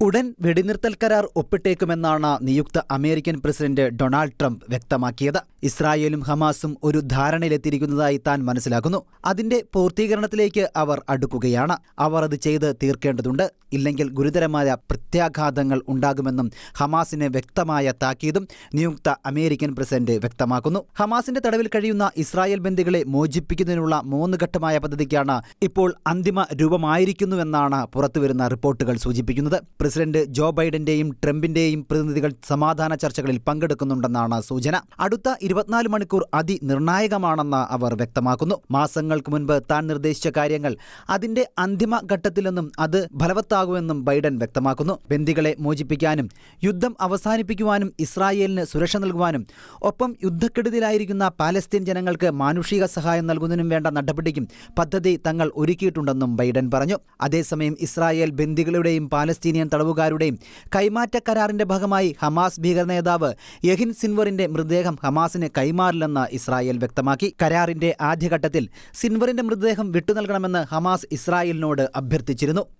ഉടൻ വെടിനിർത്തൽ കരാർ ഒപ്പിട്ടേക്കുമെന്നാണ് നിയുക്ത അമേരിക്കൻ പ്രസിഡന്റ് ഡൊണാൾഡ് ട്രംപ് വ്യക്തമാക്കിയത്. ഇസ്രായേലും ഹമാസും ഒരു ധാരണയിലെത്തിയിരിക്കുന്നതായി താൻ മനസ്സിലാക്കുന്നു. അതിന്റെ പൂർത്തീകരണത്തിലേക്ക് അവർ അടുക്കുകയാണ്. അവർ അത് ചെയ്ത് തീർക്കേണ്ടതുണ്ട്. ഇല്ലെങ്കിൽ ഗുരുതരമായ പ്രത്യാഘാതങ്ങൾ ഉണ്ടാകുമെന്നും ഹമാസിന് വ്യക്തമായ താക്കീതും നിയുക്ത അമേരിക്കൻ പ്രസിഡന്റ് വ്യക്തമാക്കുന്നു. ഹമാസിന്റെ തടവിൽ കഴിയുന്ന ഇസ്രായേൽ ബന്ദികളെ മോചിപ്പിക്കുന്നതിനുള്ള മൂന്ന് ഘട്ടമായ പദ്ധതിക്കാണ് ഇപ്പോൾ അന്തിമ രൂപമായിരിക്കുന്നുവെന്നാണ് പുറത്തുവരുന്ന റിപ്പോർട്ടുകൾ സൂചിപ്പിക്കുന്നത്. പ്രസിഡന്റ് ജോ ബൈഡന്റെയും ട്രംപിന്റെയും പ്രതിനിധികൾ സമാധാന ചർച്ചകളിൽ പങ്കെടുക്കുന്നുണ്ടെന്നാണ് സൂചന. അടുത്ത ഇരുപത്തിനാല് മണിക്കൂർ അതിനിർണായകമാണെന്ന് അവർ വ്യക്തമാക്കുന്നു. മാസങ്ങൾക്ക് മുൻപ് താൻ നിർദ്ദേശിച്ച കാര്യങ്ങൾ അതിന്റെ അന്തിമ ഘട്ടത്തിലെന്നും അത് ഫലവത്താകുമെന്നും ബൈഡൻ വ്യക്തമാക്കുന്നു. ബന്ദികളെ മോചിപ്പിക്കാനും യുദ്ധം അവസാനിപ്പിക്കുവാനും ഇസ്രായേലിന് സുരക്ഷ നൽകുവാനും ഒപ്പം യുദ്ധക്കെടുതിയിലായിരിക്കുന്ന പാലസ്തീൻ ജനങ്ങൾക്ക് മാനുഷിക സഹായം നൽകുന്നതിനും വേണ്ട നടപടിക്കും പദ്ധതി തങ്ങൾ ഒരുക്കിയിട്ടുണ്ടെന്നും ബൈഡൻ പറഞ്ഞു. അതേസമയം ഇസ്രായേൽ ബന്ദികളുടെയും പാലസ്തീനിയൻ തടവുകാരുടെയും കൈമാറ്റ കരാറിന്റെ ഭാഗമായി ഹമാസ് ഭീകര നേതാവ് യഹിൻ സിൻവറിന്റെ മൃതദേഹം ഹമാസിന് കൈമാറില്ലെന്ന് ഇസ്രായേൽ വ്യക്തമാക്കി. കരാറിന്റെ ആദ്യഘട്ടത്തിൽ സിൻവറിന്റെ മൃതദേഹം വിട്ടുനൽകണമെന്ന് ഹമാസ് ഇസ്രായേലിനോട് അഭ്യർത്ഥിച്ചിരുന്നു.